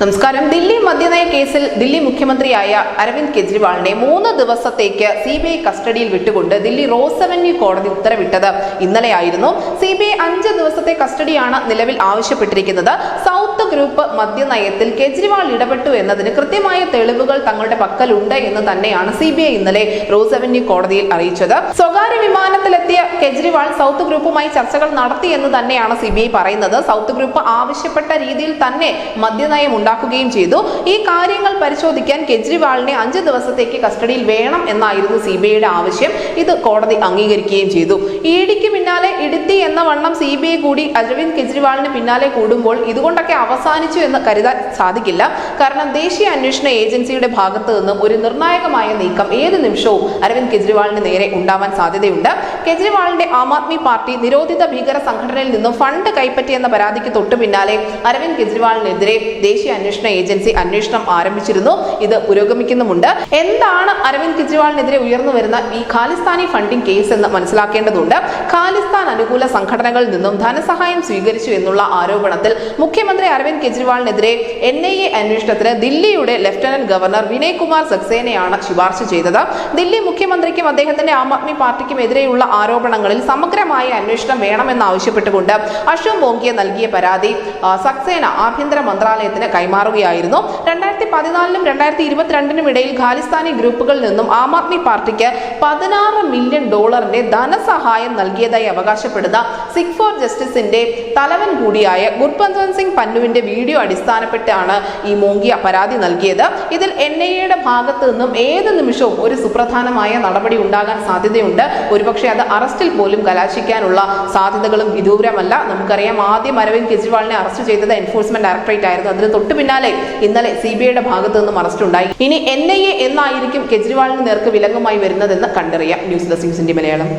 നമസ്കാരം. ദില്ലി മദ്യനയ കേസിൽ ദില്ലി മുഖ്യമന്ത്രിയായ അരവിന്ദ് കെജ്രിവാളിനെ മൂന്ന് ദിവസത്തേക്ക് സി ബി ഐ കസ്റ്റഡിയിൽ വിട്ടുകൊണ്ട് ദില്ലി റോസ് അവന്യൂ കോടതി ഉത്തരവിട്ടത്. ഇന്നലെയായിരുന്നു സി ബി ഐ അഞ്ച് ദിവസത്തെ കസ്റ്റഡിയാണ് നിലവിൽ ആവശ്യപ്പെട്ടിരിക്കുന്നത്. സൗത്ത് ഗ്രൂപ്പ് മദ്യനയത്തിൽ കെജ്രിവാൾ ഇടപെട്ടു എന്നതിന് കൃത്യമായ തെളിവുകൾ തങ്ങളുടെ പക്കലുണ്ട് എന്ന് തന്നെയാണ് സി ബി ഐ ഇന്നലെ റോസ് അവന്യൂ കോടതിയിൽ അറിയിച്ചത്. സ്വകാര്യ വിമാനത്തിലെത്തിയ കെജ്രിവാൾ സൗത്ത് ഗ്രൂപ്പുമായി ചർച്ചകൾ നടത്തി എന്ന് തന്നെയാണ് സി ബി ഐ പറയുന്നത്. സൗത്ത് ഗ്രൂപ്പ് ആവശ്യപ്പെട്ട രീതിയിൽ തന്നെ മദ്യനയം ഉണ്ടാക്കുകയും ചെയ്തു. ഈ കാര്യങ്ങൾ പരിശോധിക്കാൻ കെജ്രിവാളിനെ അഞ്ച് ദിവസത്തേക്ക് കസ്റ്റഡിയിൽ വേണം എന്നായിരുന്നു സി ബി ഐയുടെ ആവശ്യം. ഇത് കോടതി അംഗീകരിക്കുകയും ചെയ്തു. ഇഡിക്ക് പിന്നാലെ ഇടുത്തി എന്ന വണ്ണം സി ബി ഐ കൂടി അരവിന്ദ് കെജ്രിവാളിന് പിന്നാലെ കൂടുമ്പോൾ ഇതുകൊണ്ടൊക്കെ അവസാനിച്ചു എന്ന് കരുതാൻ സാധിക്കില്ല. കാരണം ദേശീയ അന്വേഷണ ഏജൻസിയുടെ ഭാഗത്ത് നിന്നും ഒരു നിർണായകമായ നീക്കം ഏത് നിമിഷവും അരവിന്ദ് കെജ്രിവാളിന് നേരെ ഉണ്ടാവാൻ സാധ്യതയുണ്ട്. കെജ്രിവാളിന്റെ ആം ആദ്മി പാർട്ടി നിരോധിത ഭീകര സംഘടനയിൽ നിന്നും ഫണ്ട് കൈപ്പറ്റിയെന്ന പരാതിക്ക് തൊട്ടു പിന്നാലെ അരവിന്ദ് കെജ്രിവാളിനെതിരെ ദേശീയ അന്വേഷണ ഏജൻസി അന്വേഷണം ആരംഭിച്ചിരുന്നു. ഇത് പുരോഗമിക്കുന്നുമുണ്ട്. എന്താണ് അരവിന്ദ് കെജ്രിവാളിനെതിരെ ഉയർന്നു വരുന്ന ഈ ഖാലിസ്ഥാനി ഫണ്ടിംഗ് കേസ് എന്ന് മനസ്സിലാക്കേണ്ടതുണ്ട്. ഖാലിസ്ഥാൻ അനുകൂല സംഘടനകളിൽ നിന്നും ധനസഹായം സ്വീകരിച്ചു എന്നുള്ള ആരോപണത്തിൽ മുഖ്യമന്ത്രി അരവിന്ദ് കെജ്രിവാളിനെതിരെ എൻ ഐ എ അന്വേഷണത്തിന് ദില്ലിയുടെ ലഫ്റ്റനന്റ് ഗവർണർ വിനയ് കുമാർ സക്സേനയാണ് ശുപാർശ ചെയ്തത്. ദില്ലി മുഖ്യമന്ത്രിക്കും അദ്ദേഹത്തിന്റെ ആം ആദ്മി പാർട്ടിക്കും എതിരെയുള്ള ആരോപണങ്ങളിൽ സമഗ്രമായ അന്വേഷണം വേണമെന്നാവശ്യപ്പെട്ടുകൊണ്ട് അശോക് ബോങ്കിയെ നൽകിയ പരാതി സക്സേന ആഭ്യന്തര മന്ത്രാലയത്തിന് കൈമാറുകയായിരുന്നു. രണ്ടായിരത്തി പതിനാലിനും രണ്ടായിരത്തി ഇരുപത്തിരണ്ടിനും ഇടയിൽ ഖാലിസ്ഥാനി ഗ്രൂപ്പുകളിൽ നിന്നും ആം ആദ്മി പാർട്ടിക്ക് പതിനാറ് മില്യൺ ഡോളറിന്റെ ധനസഹായം നൽകിയതായി അവകാശപ്പെടുന്ന സിഖ് ഫോർ ജസ്റ്റിസിന്റെ തലവൻ കൂടിയായ ഗുർപന്ത് സിംഗ് പന്നുവിന്റെ വീഡിയോ അടിസ്ഥാനപ്പെട്ടാണ് ഈ മോങ്കിയ പരാതി നൽകിയത്. ഇതിൽ എൻ ഐ എയുടെ ഭാഗത്ത് നിന്നും ഏത് നിമിഷവും ഒരു സുപ്രധാനമായ നടപടി ഉണ്ടാകാൻ സാധ്യതയുണ്ട്. ഒരുപക്ഷെ അത് അറസ്റ്റിൽ പോലും കലാശിക്കാനുള്ള സാധ്യതകളും വിദൂരമല്ല. നമുക്കറിയാം ആദ്യം അരവിന്ദ് കെജ്രിവാളിനെ അറസ്റ്റ് ചെയ്തത് എൻഫോഴ്സ്മെന്റ് ഡയറക്ടറേറ്റ് ആയിരുന്നു. അതിന് തൊട്ടു പിന്നാലെ ഇന്നലെ സി ബി ഐയുടെ ഭാഗത്ത് നിന്നും അറസ്റ്റ് ഉണ്ടായി. ഇനി എൻ ഐ എ എന്നായിരിക്കും കെജ്രിവാളിന് നേർക്ക് വിലങ്ങുമായി വരുന്നതെന്ന് കണ്ടറിയാം. ന്യൂസ് ഡെസ്ക് ന്യൂസിന്റെ മലയാളം.